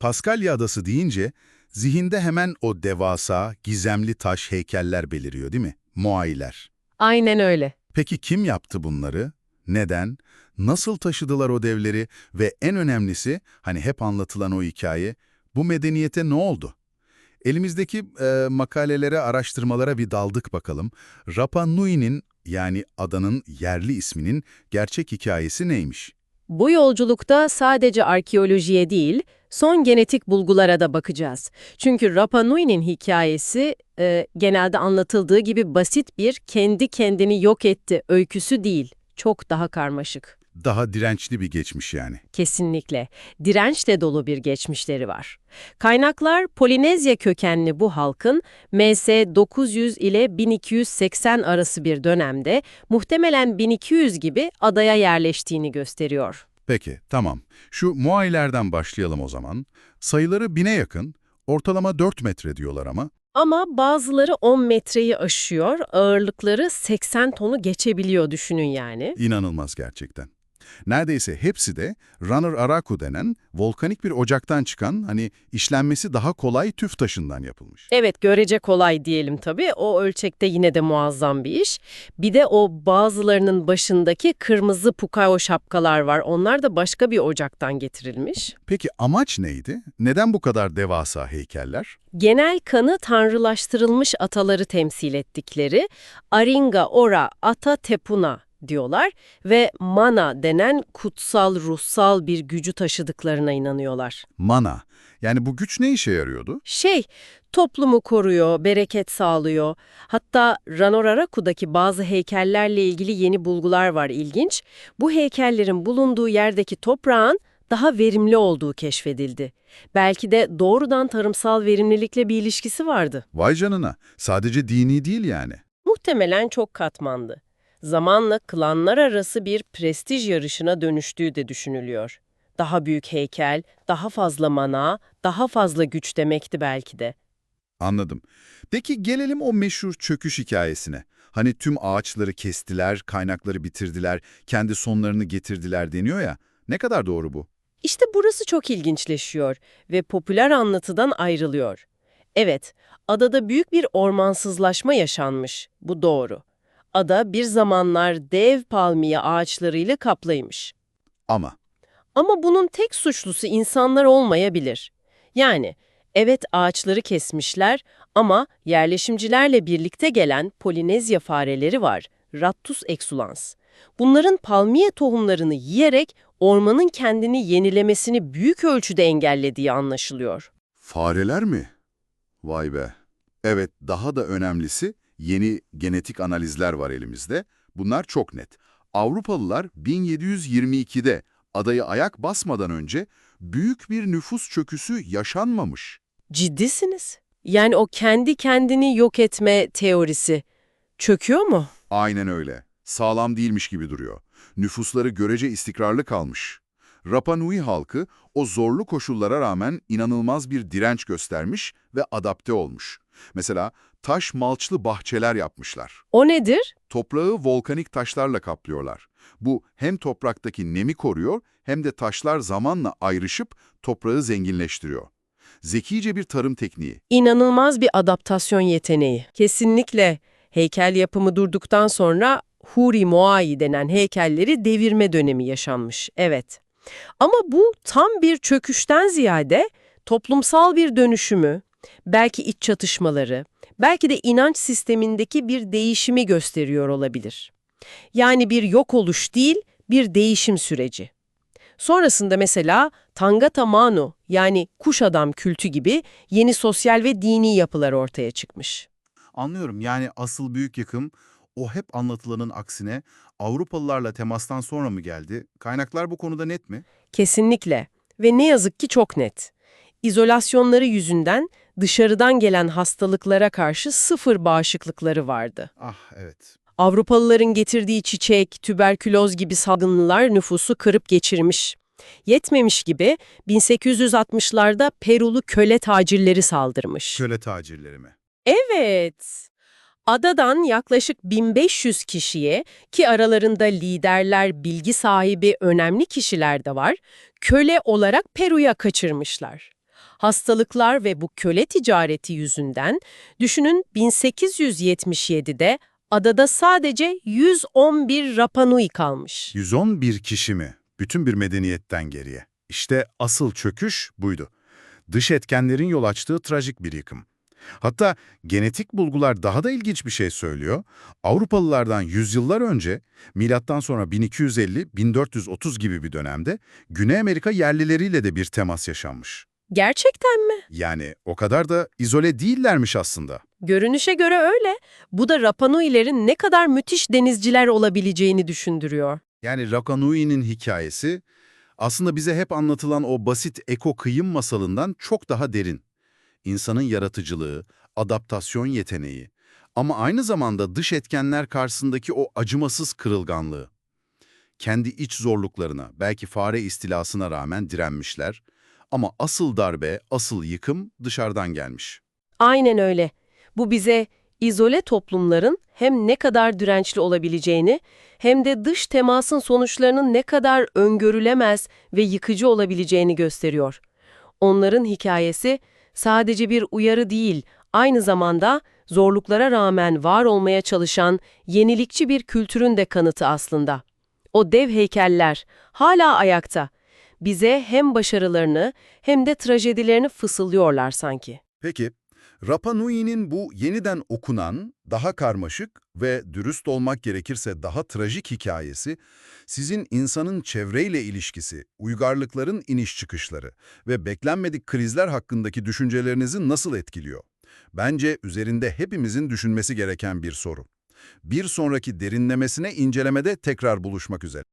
Paskalya Adası deyince zihinde hemen o devasa, gizemli taş heykeller beliriyor değil mi? Moailer. Aynen öyle. Peki kim yaptı bunları? Neden? Nasıl taşıdılar o devleri? Ve en önemlisi, hani hep anlatılan o hikaye, bu medeniyete ne oldu? Elimizdeki e, makalelere, araştırmalara bir daldık bakalım. Rapa Nui'nin yani adanın yerli isminin gerçek hikayesi neymiş? Bu yolculukta sadece arkeolojiye değil, son genetik bulgulara da bakacağız. Çünkü Rapa Nui'nin hikayesi e, genelde anlatıldığı gibi basit bir kendi kendini yok etti öyküsü değil. Çok daha karmaşık. Daha dirençli bir geçmiş yani. Kesinlikle. Dirençle dolu bir geçmişleri var. Kaynaklar Polinezya kökenli bu halkın MS 900 ile 1280 arası bir dönemde muhtemelen 1200 gibi adaya yerleştiğini gösteriyor. Peki, tamam. Şu Moailerden başlayalım o zaman. Sayıları bine yakın, ortalama 4 metre diyorlar ama. Ama bazıları 10 metreyi aşıyor, ağırlıkları 80 tonu geçebiliyor düşünün yani. İnanılmaz gerçekten. Neredeyse hepsi de Runner Araku denen volkanik bir ocaktan çıkan, hani işlenmesi daha kolay tüf taşından yapılmış. Evet görece kolay diyelim tabii. O ölçekte yine de muazzam bir iş. Bir de o bazılarının başındaki kırmızı pukao şapkalar var. Onlar da başka bir ocaktan getirilmiş. Peki amaç neydi? Neden bu kadar devasa heykeller? Genel kanı tanrılaştırılmış ataları temsil ettikleri Aringa Ora Ata Tepuna diyorlar ve mana denen kutsal ruhsal bir gücü taşıdıklarına inanıyorlar. Mana. Yani bu güç ne işe yarıyordu? Şey, toplumu koruyor, bereket sağlıyor. Hatta Ranoraraku'daki bazı heykellerle ilgili yeni bulgular var ilginç. Bu heykellerin bulunduğu yerdeki toprağın daha verimli olduğu keşfedildi. Belki de doğrudan tarımsal verimlilikle bir ilişkisi vardı. Vay canına. Sadece dini değil yani. Muhtemelen çok katmandı. Zamanla klanlar arası bir prestij yarışına dönüştüğü de düşünülüyor. Daha büyük heykel, daha fazla mana, daha fazla güç demekti belki de. Anladım. Peki gelelim o meşhur çöküş hikayesine. Hani tüm ağaçları kestiler, kaynakları bitirdiler, kendi sonlarını getirdiler deniyor ya. Ne kadar doğru bu? İşte burası çok ilginçleşiyor ve popüler anlatıdan ayrılıyor. Evet, adada büyük bir ormansızlaşma yaşanmış. Bu doğru. Ada bir zamanlar dev palmiye ağaçlarıyla kaplıymış. Ama Ama bunun tek suçlusu insanlar olmayabilir. Yani evet ağaçları kesmişler ama yerleşimcilerle birlikte gelen Polinezya fareleri var, Rattus exulans. Bunların palmiye tohumlarını yiyerek ormanın kendini yenilemesini büyük ölçüde engellediği anlaşılıyor. fareler mi? Vay be. Evet, daha da önemlisi yeni genetik analizler var elimizde. Bunlar çok net. Avrupalılar 1722'de adaya ayak basmadan önce büyük bir nüfus çöküsü yaşanmamış. Ciddisiniz. Yani o kendi kendini yok etme teorisi çöküyor mu? Aynen öyle. Sağlam değilmiş gibi duruyor. Nüfusları görece istikrarlı kalmış. Rapa Nui halkı o zorlu koşullara rağmen inanılmaz bir direnç göstermiş ve adapte olmuş. Mesela taş malçlı bahçeler yapmışlar. O nedir? Toprağı volkanik taşlarla kaplıyorlar. Bu hem topraktaki nemi koruyor hem de taşlar zamanla ayrışıp toprağı zenginleştiriyor. Zekice bir tarım tekniği. İnanılmaz bir adaptasyon yeteneği. Kesinlikle heykel yapımı durduktan sonra Huri Moai denen heykelleri devirme dönemi yaşanmış. Evet. Ama bu tam bir çöküşten ziyade toplumsal bir dönüşümü, belki iç çatışmaları, belki de inanç sistemindeki bir değişimi gösteriyor olabilir. Yani bir yok oluş değil, bir değişim süreci. Sonrasında mesela Tangata Manu yani kuş adam kültü gibi yeni sosyal ve dini yapılar ortaya çıkmış. Anlıyorum yani asıl büyük yıkım o hep anlatılanın aksine Avrupalılarla temastan sonra mı geldi? Kaynaklar bu konuda net mi? Kesinlikle ve ne yazık ki çok net. İzolasyonları yüzünden dışarıdan gelen hastalıklara karşı sıfır bağışıklıkları vardı. Ah evet. Avrupalıların getirdiği çiçek, tüberküloz gibi salgınlar nüfusu kırıp geçirmiş. Yetmemiş gibi 1860'larda Perulu köle tacirleri saldırmış. Köle tacirleri mi? Evet. Adadan yaklaşık 1500 kişiye ki aralarında liderler, bilgi sahibi önemli kişiler de var, köle olarak Peru'ya kaçırmışlar. Hastalıklar ve bu köle ticareti yüzünden düşünün 1877'de adada sadece 111 Rapa Nui kalmış. 111 kişi mi? Bütün bir medeniyetten geriye. İşte asıl çöküş buydu. Dış etkenlerin yol açtığı trajik bir yıkım. Hatta genetik bulgular daha da ilginç bir şey söylüyor. Avrupalılardan yüzyıllar önce, milattan sonra 1250-1430 gibi bir dönemde Güney Amerika yerlileriyle de bir temas yaşanmış. Gerçekten mi? Yani o kadar da izole değillermiş aslında. Görünüşe göre öyle. Bu da Rapa Nui'lerin ne kadar müthiş denizciler olabileceğini düşündürüyor. Yani Rakanui'nin hikayesi aslında bize hep anlatılan o basit eko-kıyım masalından çok daha derin. İnsanın yaratıcılığı, adaptasyon yeteneği ama aynı zamanda dış etkenler karşısındaki o acımasız kırılganlığı. Kendi iç zorluklarına, belki fare istilasına rağmen direnmişler ama asıl darbe, asıl yıkım dışarıdan gelmiş. Aynen öyle. Bu bize izole toplumların hem ne kadar dirençli olabileceğini hem de dış temasın sonuçlarının ne kadar öngörülemez ve yıkıcı olabileceğini gösteriyor. Onların hikayesi sadece bir uyarı değil, aynı zamanda zorluklara rağmen var olmaya çalışan yenilikçi bir kültürün de kanıtı aslında. O dev heykeller hala ayakta. Bize hem başarılarını hem de trajedilerini fısıldıyorlar sanki. Peki, Rapa Nui'nin bu yeniden okunan, daha karmaşık ve dürüst olmak gerekirse daha trajik hikayesi, sizin insanın çevreyle ilişkisi, uygarlıkların iniş çıkışları ve beklenmedik krizler hakkındaki düşüncelerinizi nasıl etkiliyor? Bence üzerinde hepimizin düşünmesi gereken bir soru. Bir sonraki derinlemesine incelemede tekrar buluşmak üzere.